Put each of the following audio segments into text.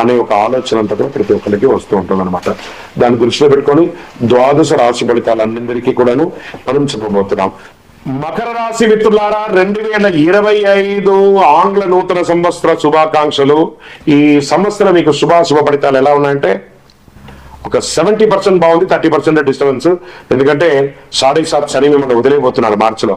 అనే ఒక ఆలోచన అంతా కూడా ప్రతి ఒక్కరికి వస్తూ ఉంటుంది అనమాట దాన్ని దృష్టిలో పెట్టుకొని ద్వాదశ రాశి ఫలితాలన్నిందరికీ కూడాను మనం చెప్పబోతున్నాం. మకర రాశి మిత్రులారా రెండు వేల ఇరవై ఐదు ఆంగ్ల నూతన సంవత్సర శుభాకాంక్షలు. ఈ సంవత్సరం మీకు శుభాశుభ ఫలితాలు ఎలా ఉన్నాయంటే ఒక సెవెంటీ పర్సెంట్ బాగుంది థర్టీ పర్సెంట్ డిస్టర్బెన్స్. ఎందుకంటే సారీ సాత్ శని మిమ్మల్ని వదిలేయబోతున్నారు మార్చిలో.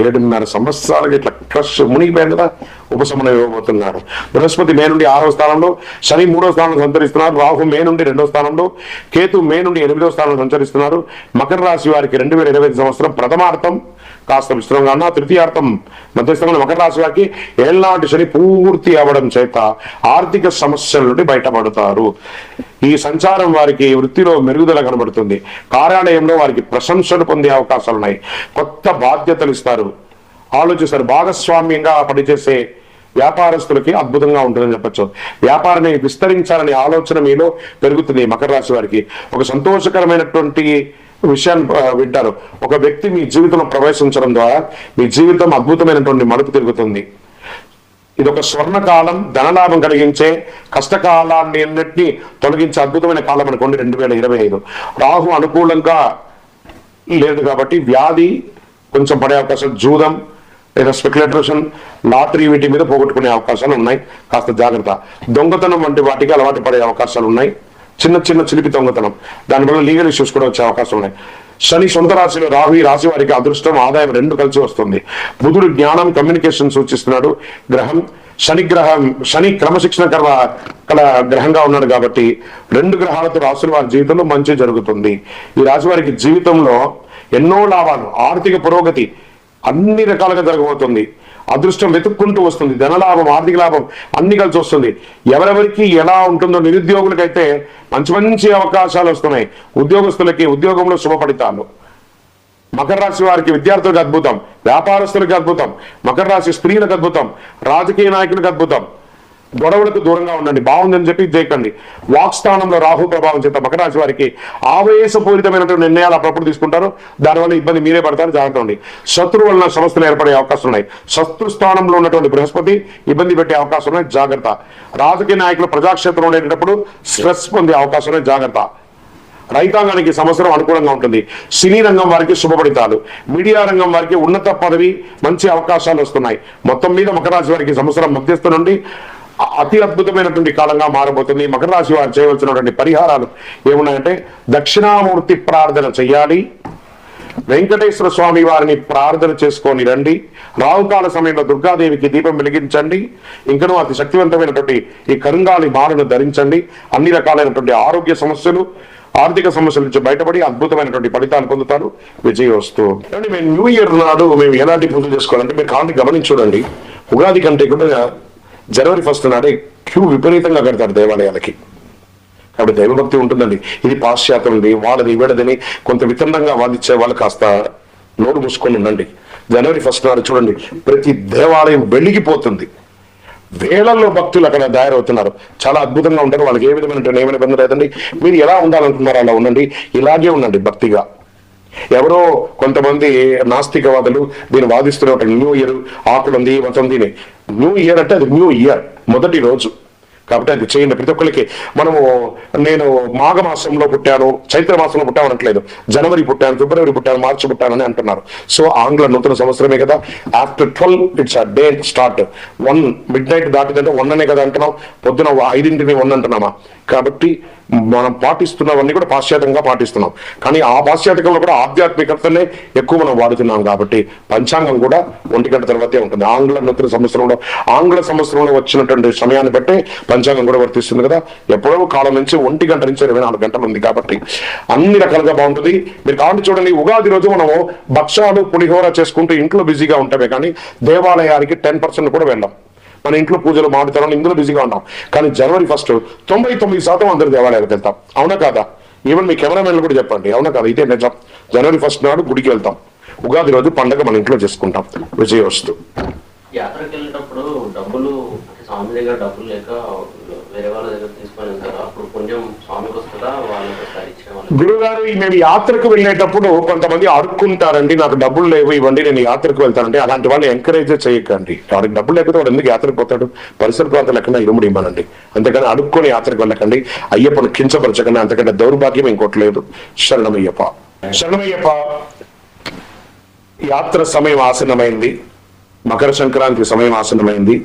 ఏడున్నర సంవత్సరాలుగా ఇట్లా క్రష్ మునిగిపోయింది కదా ఉపశమనం ఇవ్వబోతున్నారు. బృహస్పతి మే నుండి ఆరో స్థానంలో శని మూడో స్థానంలో సంచరిస్తున్నారు రాహు మే నుండి రెండో స్థానంలో కేతు మే నుండి ఎనిమిదో స్థానంలో సంచరిస్తున్నారు. మకర రాశి వారికి రెండు వేల ఇరవై ఐదు సంవత్సరం ప్రథమార్థం. కాస్త విస్తృతంగా ఉన్న తృతీయార్థం మధ్యస్థంగా మకర రాశి వారికి ఏళ్ళనాటి శని పూర్తి అవ్వడం చేత ఆర్థిక సమస్యల నుండి బయటపడతారు. ఈ సంచారం వారికి వృత్తిలో మెరుగుదల కనబడుతుంది. కార్యాలయంలో వారికి ప్రశంసలు పొందే అవకాశాలు ఉన్నాయి. కొత్త బాధ్యతలు ఇస్తారు. ఆలోచిస్తారు. భాగస్వామ్యంగా పనిచేసే వ్యాపారస్తులకి అద్భుతంగా ఉంటుందని చెప్పచ్చు. వ్యాపారాన్ని విస్తరించాలనే ఆలోచన మీలో పెరుగుతుంది మకర రాశి వారికి. ఒక సంతోషకరమైనటువంటి విషయాన్ని వింటారు. ఒక వ్యక్తి మీ జీవితంలో ప్రవేశించడం ద్వారా మీ జీవితం అద్భుతమైనటువంటి మలుపు తిరుగుతుంది. ఇది ఒక స్వర్ణకాలం ధనలాభం కలిగించే కష్టకాలాన్ని అన్నింటినీ తొలగించే అద్భుతమైన కాలం అనుకోండి రెండు వేల ఇరవై ఐదు. రాహు అనుకూలంగా లేదు కాబట్టి వ్యాధి కొంచెం పడే అవకాశం జూదం లేదా స్పెక్యులేటేషన్ లాటరీ వీటి మీద పోగొట్టుకునే అవకాశాలు ఉన్నాయి. కాస్త జాగ్రత్త. దొంగతనం వంటి వాటికి అలవాటు పడే అవకాశాలు ఉన్నాయి. చిన్న చిన్న చిలిపి దొంగతనం. దానివల్ల లీగల్ ఇష్యూస్ కూడా వచ్చే అవకాశం ఉన్నాయి. శని సొంత రాశిలో రాహు ఈ రాశి వారికి అదృష్టం ఆదాయం రెండు కలిసి వస్తుంది. బుధుడు జ్ఞానం కమ్యూనికేషన్ సూచిస్తున్నాడు. గ్రహం శని గ్రహం శని క్రమశిక్షణ కల కల గ్రహంగా ఉన్నాడు కాబట్టి రెండు గ్రహాలతో రాసుల వారి జీవితంలో మంచి జరుగుతుంది. ఈ రాశి వారికి జీవితంలో ఎన్నో లాభాలు ఆర్థిక పురోగతి అన్ని రకాలుగా జరగబోతుంది. అదృష్టం వెతుక్కుంటూ వస్తుంది. ధనలాభం ఆర్థిక లాభం అన్ని కలిసి వస్తుంది. ఎవరెవరికి ఎలా ఉంటుందో నిరుద్యోగులకైతే మంచి మంచి అవకాశాలు వస్తున్నాయి. ఉద్యోగస్తులకి ఉద్యోగంలో శుభ ఫలితాలు. మకర రాశి వారికి విద్యార్థులకు అద్భుతం. వ్యాపారస్తులకు అద్భుతం. మకర రాశి స్త్రీలకు అద్భుతం. రాజకీయ నాయకులకు అద్భుతం. గొడవలకు దూరంగా ఉండండి. బాగుందని చెప్పి చేయకండి. వాక్ స్థానంలో రాహు ప్రభావం చేత మకరాశి వారికి ఆవేశపూరితమైనటువంటి నిర్ణయాలు అప్పుడప్పుడు తీసుకుంటారు. దానివల్ల ఇబ్బంది మీరే పడతారు. జాగ్రత్త ఉండి. శత్రు వలన సమస్యలు ఏర్పడే అవకాశం ఉన్నాయి. శత్రు స్థానంలో ఉన్నటువంటి బృహస్పతి ఇబ్బంది పెట్టే అవకాశం ఉన్నాయి. జాగ్రత్త. రాజకీయ నాయకులు ప్రజాక్షేత్రం ఉండేటప్పుడు స్ట్రెస్ పొందే అవకాశం ఉన్నాయి. జాగ్రత్త. రైతాంగానికి సంవత్సరం అనుకూలంగా ఉంటుంది. సినీ రంగం వారికి శుభపడితాలు. మీడియా రంగం వారికి ఉన్నత పదవి మంచి అవకాశాలు వస్తున్నాయి. మొత్తం మీద మకరాశి వారికి సంవత్సరం మధ్యస్థ నుండి అతి అద్భుతమైనటువంటి కాలంగా మారబోతుంది. మకర రాశి వారు చేయవలసినటువంటి పరిహారాలు ఏమున్నాయంటే దక్షిణామూర్తి ప్రార్థన చేయాలి వెంకటేశ్వర స్వామి వారిని ప్రార్థన చేసుకొని రండి. రావుకాల సమయంలో దుర్గాదేవికి దీపం వెలిగించండి. ఇంకనూ అతి శక్తివంతమైనటువంటి ఈ కరుంగాలి మాలను ధరించండి. అన్ని రకాలైనటువంటి ఆరోగ్య సమస్యలు ఆర్థిక సమస్యల నుంచి బయటపడి అద్భుతమైనటువంటి ఫలితాలు పొందుతారు. విజయవస్తు ఏమండి మేము న్యూ ఇయర్ నాడు మేము ఎలాంటి పూజలు చేసుకోవాలంటే మీరు కాంతి గమనించుడండి ఉగాది కంటే కూడా జనవరి ఫస్ట్ నాడే క్యూ విపరీతంగా కడతారు దేవాలయాలకి. కాబట్టి దైవభక్తి ఉంటుందండి. ఇది పాశ్చాత్యంది వాళ్ళది వీడదని కొంత వితండంగా వాదించే వాళ్ళు కాస్త నోరు మూసుకొని ఉండండి. జనవరి ఫస్ట్ నాడు చూడండి ప్రతి దేవాలయం వెలిగిపోతుంది. వేలల్లో భక్తులు అక్కడ తయారవుతున్నారు. చాలా అద్భుతంగా ఉంటారు వాళ్ళకి ఏ విధమైన ఏమైనా ఇబ్బంది లేదండి. మీరు ఎలా ఉండాలనుకున్నారో అలా ఉండండి. ఇలాగే ఉండండి భక్తిగా. ఎవరో కొంతమంది నాస్తికవాదులు దీన్ని వాదిస్తూనే న్యూ ఇయర్ ఆకులుంది దీని న్యూ ఇయర్ అంటే అది న్యూ ఇయర్ మొదటి రోజు. కాబట్టి అది చేయండి ప్రతి ఒక్కరికి. మనము నేను మాఘ మాసంలో పుట్టాను చైత్ర మాసంలో పుట్టాను అనట్లేదు. జనవరి పుట్టాను ఫిబ్రవరి పుట్టాను మార్చి పుట్టాను అని అంటున్నారు. సో ఆంగ్ల నూతన సంవత్సరమే కదా. After twelve it's a day start one midnight దాటిందంటే one అనే కదా అంటున్నాం. పొద్దున ఐదింటిని వన్ అంటున్నామా? కాబట్టి మనం పాటిస్తున్నవన్నీ కూడా పాశ్చాత్యంగా పాటిస్తున్నాం. కానీ ఆ పాశ్చాత్యంలో కూడా ఆధ్యాత్మికతనే ఎక్కువ మనం వాడుతున్నాం కాబట్టి పంచాంగం కూడా ఒంటి గంట తర్వాతే ఉంటుంది. ఆంగ్ల నూతన సంవత్సరంలో ఆంగ్ల సంవత్సరంలో వచ్చినటువంటి సమయాన్ని బట్టి పంచాంగం కూడా వర్తిస్తుంది కదా. ఎప్పుడో కాలం నుంచి ఒంటి గంట నుంచి ఇరవై నాలుగు గంటలు ఉంది కాబట్టి అన్ని రకాలుగా బాగుంటుంది. మీరు కాబట్టి చూడండి ఉగాది రోజు మనము భక్షాలు పులిహోర చేసుకుంటూ ఇంట్లో బిజీగా ఉంటామే కానీ దేవాలయానికి టెన్ పర్సెంట్ కూడా వెళ్ళాం. మన ఇంట్లో పూజలు మాడుతారని ఇందులో బిజీగా ఉంటాం కానీ జనవరి ఫస్ట్ తొంభై తొమ్మిది శాతం అందరు దేవాలయాలకు వెళ్తాం. అవునా కాదా? ఈవెన్ మీ కెమెరామెన్లు కూడా చెప్పండి. అవునా కాదా? ఇదే నిజం. జనవరి ఫస్ట్ నాడు గుడికి వెళ్తాం. ఉగాది రోజు పండగ మన ఇంట్లో చేసుకుంటాం. విజయవస్తు యాత్రకి వెళ్ళేటప్పుడు డబ్బులు స్వామి దగ్గర డబ్బులు లేక వేరే వాళ్ళ దగ్గర తీసుకొని వెళ్తారు అప్పుడు పుణ్యం స్వామికి వస్తుందా వాళ్ళకి ఒకసారి ఇచ్చిన వాళ్ళు గురుగారు నేను మేము యాత్రకు వెళ్ళేటప్పుడు కొంతమంది అడుక్కుంటారండి నాకు డబ్బులు లేవు ఇవ్వండి నేను యాత్రకు వెళ్తానంటే అలాంటి వాళ్ళు ఎంకరేజ్ చేయకండి. వాడికి డబ్బులు లేకపోతే వాడు ఎందుకు యాత్రకు పోతాడు? పరిసర ప్రాంతాలు ఎక్కడ ఇరుముడు ఇవ్వనండి. అంతేకాని అడుక్కొని యాత్రకు వెళ్ళకండి. అయ్యప్పను కించపరచకండి అంతకంటే దౌర్భాగ్యం ఇంకోటి లేదు. శరణమయ్యప్ప. శరణమయ్యప్ప యాత్ర సమయం ఆసన్నమైంది. మకర సంక్రాంతి సమయం ఆసన్నమైంది.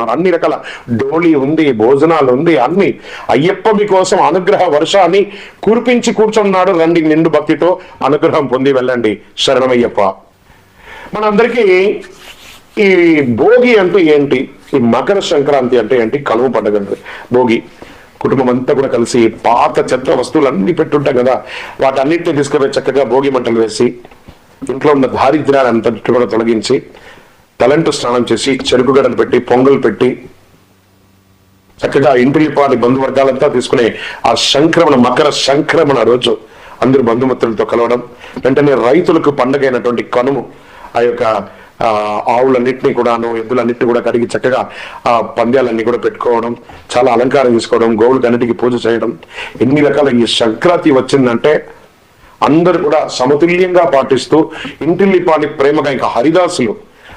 అన్ని రకాల డోలి ఉంది భోజనాలు ఉంది అన్ని. అయ్యప్ప మీకోసం అనుగ్రహ వర్షాన్ని కురిపించి కూర్చున్నాడు రండి నిండు భక్తితో అనుగ్రహం పొంది వెళ్ళండి. శరణమయ్యప్ప. మనందరికీ ఈ భోగి అంటే ఏంటి? ఈ మకర సంక్రాంతి అంటే ఏంటి? కలువ పండుగ భోగి. కుటుంబం అంతా కూడా కలిసి పాత చెత్త వస్తువులు అన్ని పెట్టుంటాం కదా. వాటన్నిటిని తీసుకుపోయి చక్కగా భోగి మంటలు వేసి ఇంట్లో ఉన్న దారిద్ర్యాన్ని అంతటి కూడా తొలగించి తలంటు స్నానం చేసి చెరుకు గడలు పెట్టి పొంగల్ పెట్టి చక్కగా ఇంటిలిపాని బంధువర్గాలంతా తీసుకునే ఆ సంక్రమణ మకర సంక్రమణ రోజు అందరు బంధుమిత్రులతో కలవడం వెంటనే రైతులకు పండగ అయినటువంటి కనుము ఆ యొక్క ఆవులన్నింటినీ కూడాను ఎద్దులన్నింటినీ కూడా కడిగి చక్కగా ఆ పంద్యాలన్నీ కూడా పెట్టుకోవడం చాలా అలంకారం చేసుకోవడం గోవులకు అన్నిటికీ పూజ చేయడం. ఎన్ని రకాల ఈ సంక్రాంతి వచ్చిందంటే అందరు కూడా సమతుల్యంగా పాటిస్తూ ఇంటిల్లిపాని ప్రేమగా ఇంకా హరిదాసులు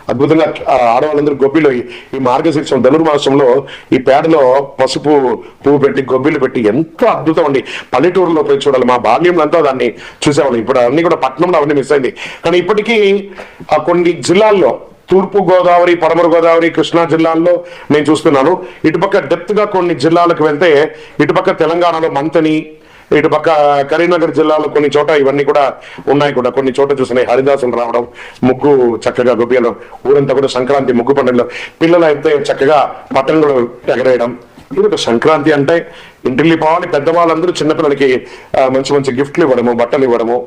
అద్భుతంగా ఆడవాళ్ళందరూ గొబ్బిలో ఈ- మార్గశీర్షం ధనుర్మాసంలో ఈ పేడలో పసుపు పువ్వు పెట్టి గొబ్బిలు పెట్టి ఎంత అద్భుతం అండి. పల్లెటూరులో పోయి చూడాలి. మా బాల్యంలో అంతా దాన్ని చూసేవాళ్ళం. ఇప్పుడు అన్ని కూడా పట్టణంలో అవన్నీ మిస్ అయింది. కానీ ఇప్పటికీ ఆ కొన్ని జిల్లాల్లో తూర్పు గోదావరి పడమర గోదావరి కృష్ణా జిల్లాల్లో నేను చూస్తున్నాను. ఇటుపక్క డెప్త్గా కొన్ని జిల్లాలకు వెళ్తే ఇటుపక్క తెలంగాణలో మంతని ఇటు పక్క కరీంనగర్ జిల్లాలో కొన్ని చోట ఇవన్నీ కూడా ఉన్నాయి కూడా. కొన్ని చోట చూసినాయి హరిదాసులు రావడం ముగ్గు చక్కగా గొబ్బియలు ఊరంతా కూడా సంక్రాంతి ముగ్గు పండుగలో. పిల్లలు అయితే చక్కగా పట్టణంలో ఎగరేయడం. ఇది ఒక సంక్రాంతి అంటే ఇంటిల్లి పోవాలి పెద్దవాళ్ళందరూ చిన్నపిల్లలకి మంచి మంచి గిఫ్ట్లు ఇవ్వడము బట్టలు ఇవ్వడము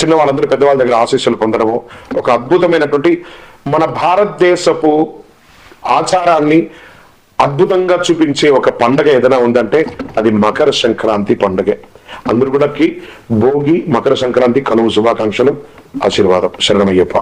చిన్న వాళ్ళందరూ పెద్దవాళ్ళ దగ్గర ఆశీస్సులు పొందడము. ఒక అద్భుతమైనటువంటి మన భారతదేశపు ఆచారాన్ని అద్భుతంగా చూపించే ఒక పండగ ఏదైనా ఉందంటే అది మకర సంక్రాంతి పండగే. అందరూ కూడా భోగి మకర సంక్రాంతి కనుమ శుభాకాంక్షలు ఆశీర్వాదం. శరణమయ్యప్ప.